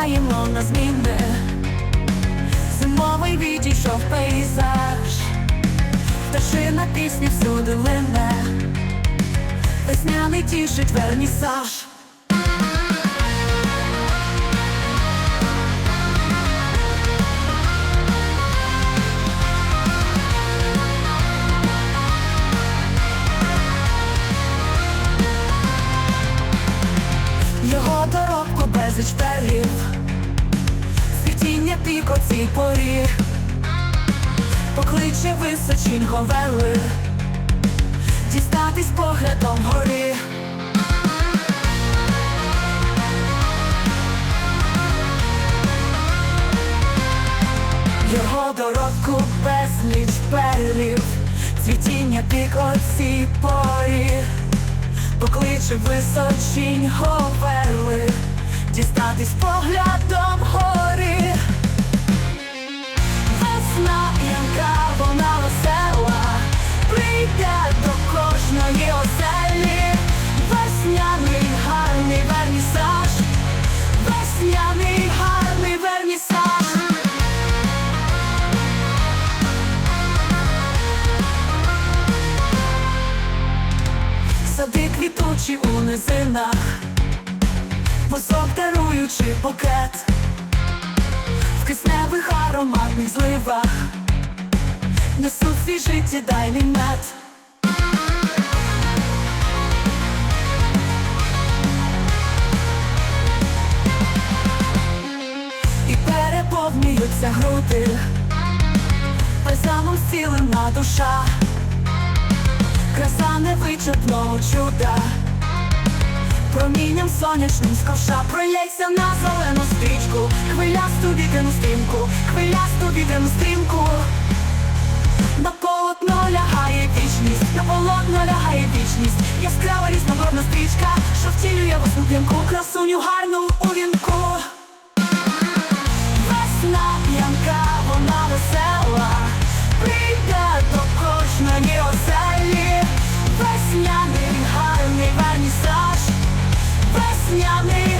чекаємо на зміни. Зимовий відійшов пейзаж, пташина пісня всюди лине, весняний тішить вернісаж. Безліч перів Світіння цій порі Покличе височінь говели Дістатись поглядом горі Його доробку безліч перів Цвітіння пік о цій порі Покличе височінь говерли Дістатись поглядом гори. Весна янка, вона весела. Прийде до кожної оселі. Весняний гарний вернісаж. Весняний гарний вернісаж. Сади квітучі у низинах, Возок даруючи букет. В кисневих ароматних зливах. Несуть свій життєдайний мед. І переповнюються груди. Бальзамом зцілена душа. Краса невичерпного чуда Промінням сонячним з ковша Пролється на зелену стрічку. Хвилясту вітряну стрімку Хвилясту вітряну стрімку. На полотно лягає вічність На полотно лягає вічність. Яскрава різноборна стрічка Що втілює восну п'янку Красуню гарну у вінку. Весна п'янка, вона весела Прийде до кожної оселі. Весняний гарний вернісаж Весняний